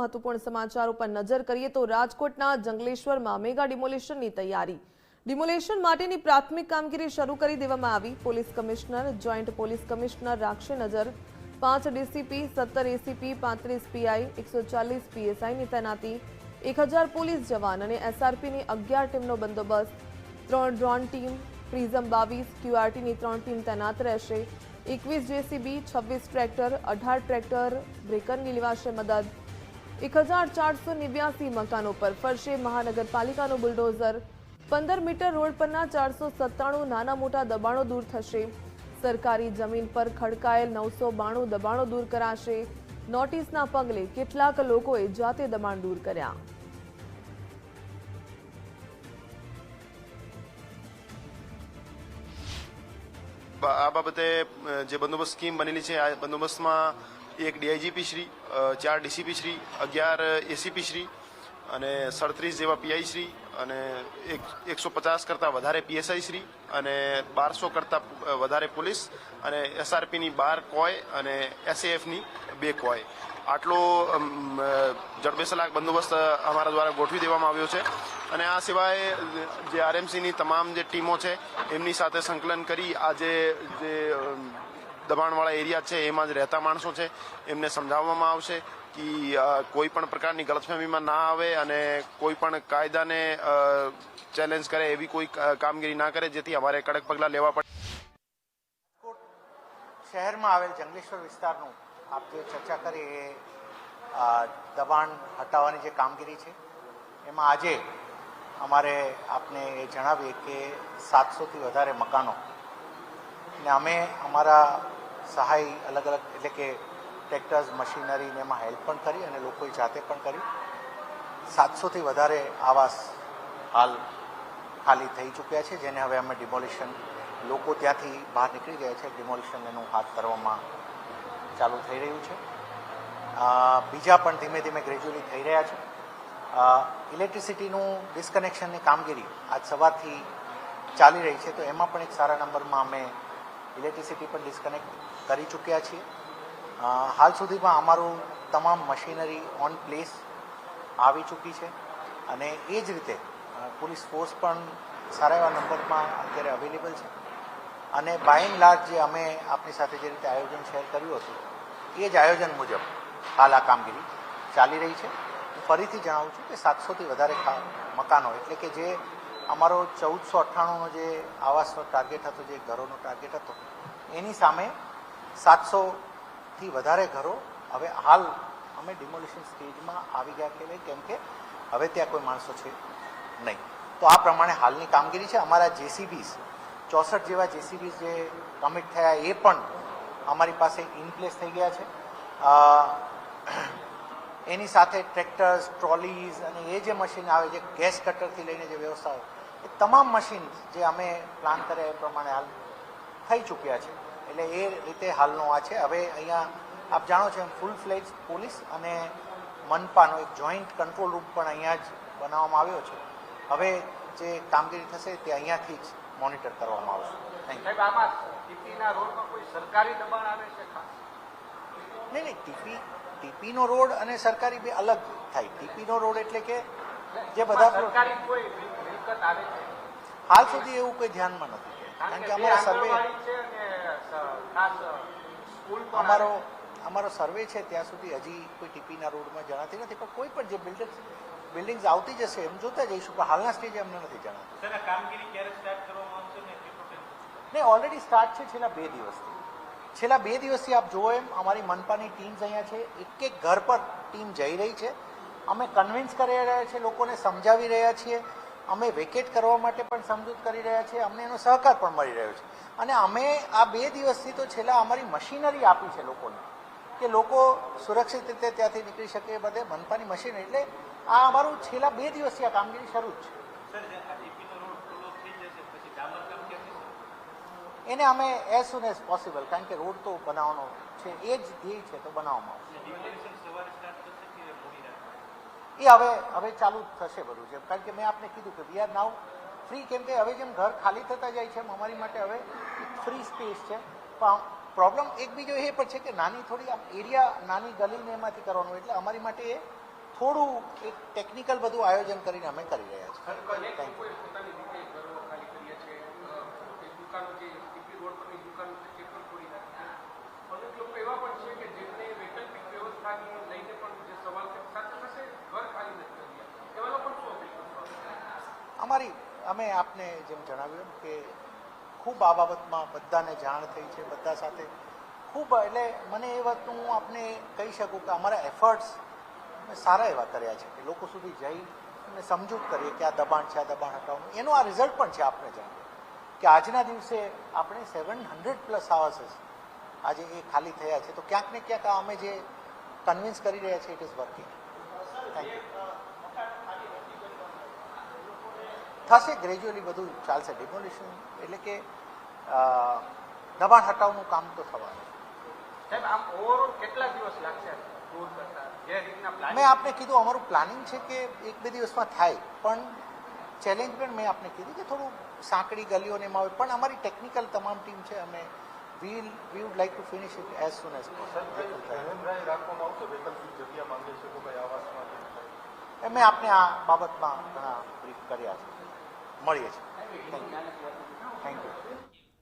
મહત્વપૂર્ણ સમાચાર ઉપર નજર કરીએ તો રાજકોટના જંગલેશ્વરમાં મેગા ડિમોલિશનની તૈયારી. ડિમોલેશન માટેની પ્રાથમિક કામગીરી શરૂ કરી દેવામાં આવી. Police commissioner, joint police commissioner રાખશે નજર. પાંચ ડીસીપી, સત્તર એસીપી, પાંત્રીસ પીઆઈ, એકસો ચાલીસ પીએસઆઈની તૈનાતી. એક હજાર પોલીસ જવાન અને એસઆરપીની અગિયાર ટીમનો બંદોબસ્ત. ત્રણ ડ્રોન ટીમ, પ્રિઝમ બાવીસ, ક્યુઆરટીની ત્રણ ટીમ તૈનાત રહેશે. એકવીસ જેસીબી, છવ્વીસ ટ્રેક્ટર, અઢાર ટ્રેક્ટર, બ્રેકરની લેવાશે મદદ. એક હજાર ચારસો નેવ્યાસી મકાનો પર ફરશે મહાનગરપાલિકાનો બુલડોઝર. પંદર મીટર રોડ પરના ચારસો સત્તાણું નાના મોટા દબાણો દૂર થશે. સરકારી જમીન પર ખડકાયેલ નવસો બાણું દબાણો દૂર કરાશે. નોટિસના પગલે કેટલાક લોકોએ જાતે દબાણ દૂર કર્યા. આ બાબતે જે બંદોબસ્ત સ્કીમ બનેલી છે, આ બંદોબસ્તમાં એક ડીઆઈજીપી શ્રી ચાર ડીસીપી શ્રી, અગિયાર એસીપી શ્રી અને સડત્રીસ જેવા પીઆઈ શ્રી અને એક, એકસો પચાસ કરતાં વધારે પીએસઆઈ શ્રી અને બારસો કરતાં વધારે પોલીસ અને એસઆરપીની બાર કોય અને એસએએફની બે કોય. આટલો જડબેસલાક બંદોબસ્ત અમારા દ્વારા ગોઠવી દેવામાં આવ્યો છે અને આ સિવાય, જે આરએમસીની તમામ જે ટીમો છે, એમની સાથે સંકલન કરી આજે જે દબાણવાળા એરિયા છે, એમાં જ રહેતા માણસો છે. એમને સમજાવવામાં આવશે કે કોઈ પણ પ્રકારની ગલતફહેમીમાં ના આવે અને કોઈ પણ કાયદાને ચેલેન્જ કરે એવી કોઈ કામગીરી ના કરે, જેથી અમારે કડક પગલાં લેવા પડે. શહેરમાં આવેલ જંગલેશ્વર વિસ્તારનું આપ જે ચર્ચા કરી એ દબાણ હટાવવાની જે કામગીરી છે, એમાં આજે અમારે આપને એ જણાવીએ કે સાતસોથી વધારે મકાનો. ને અમે અમારા સહાય અલગ અલગ એટલે કે ટ્રેક્ટર્સ મશીનરી ને એમાં હેલ્પ પણ કરી અને લોકોએ જાતે પણ કરી. સાતસોથી વધારે આવાસ હાલ ખાલી થઈ ચૂક્યા છે, જેને હવે અમે ડિમોલિશન લોકો ત્યાંથી બહાર નીકળી ગયા છે. ડિમોલિશન એનું હાથ ધરવામાં ચાલુ થઈ રહ્યું છે. બીજા પણ ધીમે ધીમે ગ્રેજ્યુઅલી થઈ રહ્યા છે. ઇલેક્ટ્રિસિટીનું ડિસ્કનેક્શનની કામગીરી આજ સવારથી ચાલી રહી છે, તો એમાં પણ એક સારા નંબરમાં અમે ઇલેક્ટ્રિસિટી પણ ડિસ્કનેક્ટ કરી ચૂક્યા છીએ. હાલ સુધીમાં અમારું તમામ મશીનરી ઓન પ્લેસ આવી ચૂકી છે અને એ જ રીતે પોલીસ ફોર્સ પણ સારા એવા નંબરમાં અત્યારે અવેલેબલ છે. અને બાય એન્ડ લાર્જ જે અમે આપની સાથે જે રીતે આયોજન શેર કર્યું હતું, એ જ આયોજન મુજબ હાલ આ કામગીરી ચાલી રહી છે. હું ફરીથી જણાવું છું કે સાતસોથી વધારે મકાનો, એટલે કે જે અમારો ચૌદસો અઠ્ઠાણુંનો જે આવાસનો ટાર્ગેટ હતો, જે ઘરોનો ટાર્ગેટ હતો, એની સામે સાતસોથી વધારે ઘરો હવે હાલ અમે ડિમોલિશન સ્ટેજમાં આવી ગયા કે કેમ કે હવે ત્યાં કોઈ માણસો છે નહીં. તો આ પ્રમાણે હાલની કામગીરી છે. અમારા જેસીબીસ ચોસઠ જેવા જેસીબીસ જે કમિટ થયા, એ પણ અમારી પાસે ઇનપ્લેસ થઈ ગયા છે. એની સાથે ટ્રેક્ટર્સ ટ્રોલીઝ અને એ જે મશીન આવે, જે ગેસ કટરથી લઈને જે વ્યવસ્થા એ તમામ મશીન જે અમે પ્લાન કર્યા એ પ્રમાણે હાલ થઈ ચૂક્યા છે. એટલે એ રીતે હાલનો આ છે. હવે અહીંયા આપ જાણો છો એમ ફૂલ ફ્લેજ પોલીસ અને મનપાનો એક જોઈન્ટ કંટ્રોલ રૂમ પણ અહીંયા જ બનાવવામાં આવ્યો છે. હવે જે કામગીરી થશે તે અહીંયાથી જ મોનિટર કરવામાં આવશે. થેન્ક યુ ટીપીના રોડમાં કોઈ સરકારી દબાણ આવે છે નહીં નહીં ટીપી ટીપીનો રોડ અને સરકારી બે અલગ થાય. ટીપીનો રોડ એટલે કે જે બધા સરકારી કોઈ મિલકત આવે છે. હાલ સુધી એવું કોઈ ધ્યાનમાં નથી કારણ કે બે અમારો સર્વે આંગણવાડી છે અને સ- ખાસ સ્કૂલ પણ અમારો અમારો સર્વે છે ત્યાં સુધી હજી કોઈ ટીપીના રોડમાં જણાતી નથી પણ કોઈ પણ જે બિલ્ડર્સ બિલ્ડિંગ્સ આવતી જશે એમ જોતા જઈશું પણ હાલના સ્ટેજે અમને નથી જણાતું. કામગીરી ક્યારે સ્ટાર્ટ કરવામાં આવશે ને કેટલો time? નહીં ઓલરેડી સ્ટાર્ટ છે છેલ્લા બે દિવસથી. છેલ્લા બે દિવસથી આપ જુઓ એમ અમારી મનપાની ટીમ્સ અહીંયા છે એક એક ઘર પર ટીમ જઈ રહી છે. અમે કન્વિન્સ કરી રહ્યા છીએ લોકોને સમજાવી રહ્યા છીએ. અમે વેકેટ કરવા માટે પણ સમજૂત કરી રહ્યા છીએ અમને એનો સહકાર પણ મળી રહ્યો છે. અને અમે આ બે દિવસથી તો છેલ્લા અમારી મશીનરી આપી છે લોકોને કે લોકો સુરક્ષિત રીતે ત્યાંથી નીકળી શકે એ બધે મનપાની મશીનરી એટલે આ અમારું છેલ્લા બે દિવસથી આ કામગીરી શરૂ જ છે? એને અમે એઝ સુન એઝ પોસિબલ કારણ કે રોડ તો બનાવવાનો છે એ જ ધ્યેય છે તો બનાવવામાં આવશે અને demolition સવારે સ્ટાર્ટ થશે કે મોડી રાત્રે એ હવે હવે ચાલુ થશે બધું જેમ કારણ કે મેં આપને કીધું કે વી આર નાવ ફ્રી કેમ કે હવે જેમ ઘર ખાલી થતા જાય છે અમારી માટે હવે ફ્રી સ્પેસ છે. પણ પ્રોબ્લેમ એક બીજો એ પણ છે કે નાની થોડી આમ એરિયા નાની ગલીને એમાંથી કરવાનું. એટલે અમારી માટે એ થોડું એક ટેકનિકલ બધું આયોજન કરીને અમે કરી રહ્યા છીએ. અનેક છે છે છે લોકો એવા પણ છે કે જેમને વૈકલ્પિક વ્યવસ્થાની લઈને પણ જે સવાલ છે સાથે સાથે ઘર ખાલી નથી કરી રહ્યા એવાનો પણ શું અપીલ કરશો અમે આપને જેમ જણાવ્યું કે ખૂબ આ બાબતમાં બધાને જાણ થઈ છે, બધા સાથે. ખૂબ એટલે મને એ વાતનું હું આપને કહી શકું કે અમારા એફર્ટ્સ સારા એવા કર્યા છે કે લોકો સુધી જઈ અને સમજૂત કરીએ કે આ દબાણ છે, આ દબાણ હટાવવાનું. એનું આ રિઝલ્ટ પણ છે આપણે જણાવ્યું કે આજના દિવસે આપણે સેવન હંડ્રેડ પ્લસ હાઉસીસ આજે એ ખાલી થયા છે. તો ક્યાંક ને ક્યાંક અમે જે કન્વિન્સ કરી રહ્યા છીએ it is working thank you થશે ગ્રેજ્યુઅલી બધું ચાલશે. ડિમોલિશન એટલે કે અ, દબાણ હટાવવાનું કામ તો થવાનું. સાહેબ આમ ઓવરઓલ કેટલા દિવસ લાગશે દૂર કરતા? જે રીતના પ્લાન મેં આપને કીધું અમારું પ્લાનિંગ છે કે એક બે દિવસમાં થાય પણ ચેલેન્જ પણ મેં આપને કીધું કે થોડું સાંકડી ગલીઓને એમાં આવે પણ અમારી ટેકનિકલ તમામ ટીમ છે અમે we we would like to finish it as soon as મેં આપને આ બાબતમાં ઘણા બ્રીફ કર્યા છે. મળીએ છીએ. Thank you